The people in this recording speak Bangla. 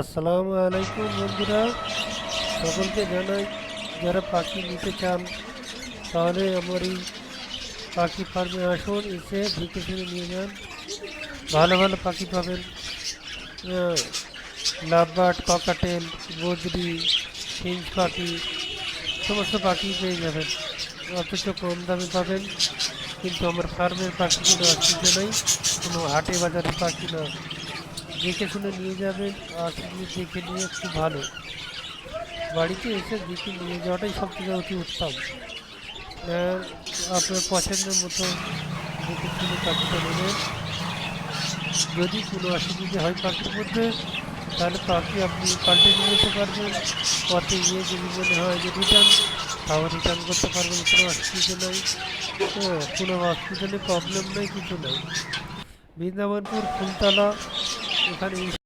আসসালামু আলাইকুম বন্ধুরা। সকলকে জানাই, যারা পাখি নিতে চান, তাহলে আমার এই পাখি ফার্মে আসুন, এসে দেখে শুনে নিয়ে যান। ভালো ভালো পাখি পাবেন। লাভবার্ড, ককাটেল বদ্রি ফিঞ্চ পাখি, সমস্ত পাখি পেয়ে যাবেন। অথচ কম দামে পাবেন, কিন্তু আমার ফার্মের পাখি কোনো অসুবিধা নেই কোনো হাটে বাজারের পাখি না দেখে শুনে নিয়ে যাবেন আর দেখে নিয়ে খুব ভালো। বাড়িতে এসে দেখে নিয়ে যাওয়াটাই সব থেকে অতি উত্তম। আপনার পছন্দের মতো দেখে শুনে পাখিটা নেবেন। যদি কোনো অসুবিধা হয় পাখির মধ্যে, তাহলে পাখি আপনি পাল্টে নিয়ে যেতে পারবেন, পথে গিয়ে যদি মনে হয় যে রিটার্ন তাও রিটার্ন করতে পারবেন, কোনো অসুবিধা নেই। হ্যাঁ কোনো নেই প্রবলেম নেই, কিছু নেই। বৃন্দাবনপুর ফুলতলা 你看这